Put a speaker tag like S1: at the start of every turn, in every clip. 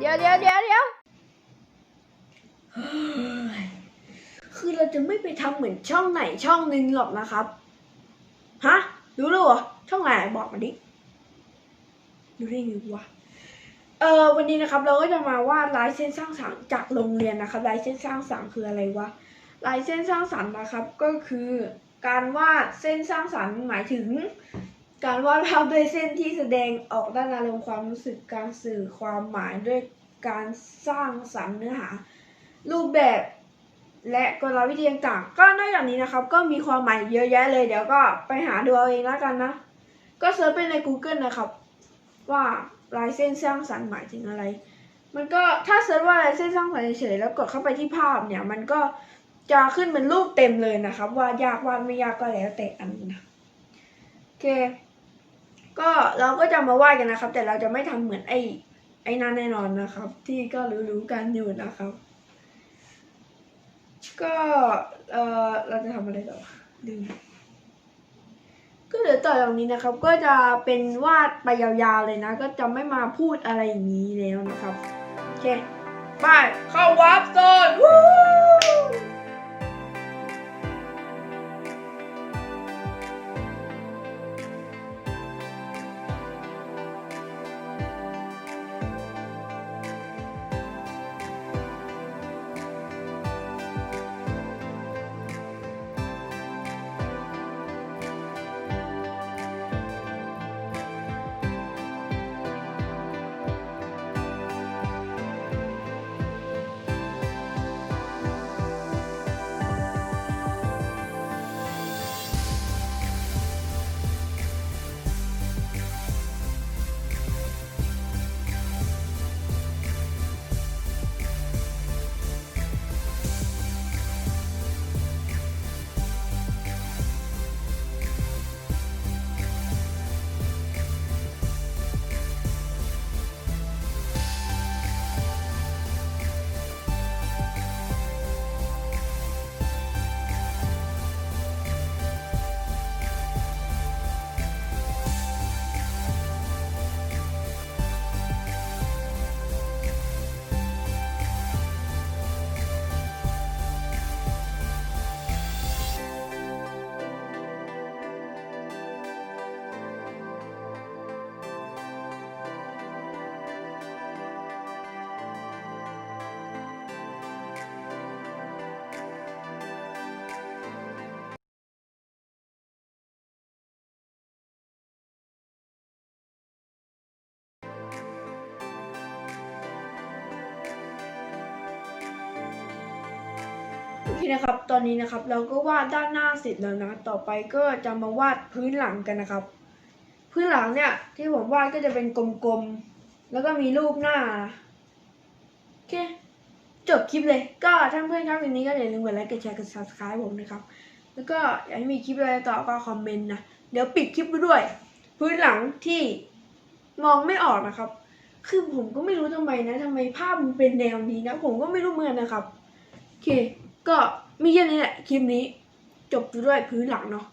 S1: เดี๋ยวเดี๋ยวเดี๋ยวเดี๋ยว
S2: คือเราจะไม่ไปทำเหมือนช่องไหนช่องหนึ่งหรอกนะครับ ฮะ รู้แล้วเหรอ ช่องไหนบอกมาดิรู้ได้ไงวะ เออวันนี้นะครับ เราก็จะมาวาดลายเส้นสร้างสรรค์จากโรงเรียนนะครับ ลายเส้นสร้างสรรค์คืออะไรวะ ลายเส้นสร้างสรรค์นะครับ ก็คือ การวาดเส้นสร้างสรรค์หมายถึง การวาดภาพด้วยเส้นที่แสดงออกด้านอารมณ์ความรู้สึกการสื่อความหมายด้วยการสร้างสรรค์เนื้อหา รูปแบบและกลวิธีต่างๆก็นอกจากนี้นะครับ ก็มีความหมายเยอะแยะเลย เดี๋ยวก็ไปหาดูเอาเองแล้วกันนะ ก็เซิร์ชไปใน Google นะครับ ว่าลายเส้นสร้างสรรค์หมายถึงอะไร มันก็ถ้าเซิร์ชว่าลายเส้นสร้างสรรค์เฉยๆแล้วกดเข้าไปที่ภาพเนี่ย มันก็จะขึ้นเป็นรูปเต็มเลยนะครับ ว่ายากวาดไม่ยากก็แล้วแต่อันนะโอเค ก็เราก็จะมาไหวาดกันนะครับ แต่เราจะไม่ทำเหมือนไอ้ไอ้นั่นแน่นอนนะครับ ที่ก็รู้ๆกันอยู่นะครับ ก็เออเราจะทำอะไรต่อลืมก็เดี๋ยวต่อจากนี้นะครับ ก็จะเป็นวาดไปยาวๆเลยนะ ก็จะไม่มาพูดอะไรอย่างนี้แล้วนะครับโอเคไปเข้าวาร์ปโซนวู้ เคนะครับ ตอนนี้นะครับเราก็วาดด้านหน้าเสร็จแล้วนะ ต่อไปก็จะมาวาดพื้นหลังกันนะครับ พื้นหลังเนี่ยที่ผมวาดก็จะเป็นกลมๆ แล้วก็มีรูปหน้า โอเค จบคลิปเลย ก็ถ้าเพื่อนชอบคลิปนี้ก็อย่าลืมกดไลค์ กดแชร์ กด subscribe ผมนะครับ แล้วก็อยากให้มีคลิปอะไรต่อก็คอมเมนต์นะ เดี๋ยวปิดคลิปไปด้วย พื้นหลังที่มองไม่ออกนะครับ คือผมก็ไม่รู้ทำไมนะทำไมภาพมันเป็นแนวนี้นะ ผมก็ไม่รู้เหมือนนนะครับ โอเค ก็มีแค่นี้แหละคลิปนี้ จบด้วยพื้นหลังเนาะ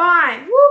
S2: บายวู้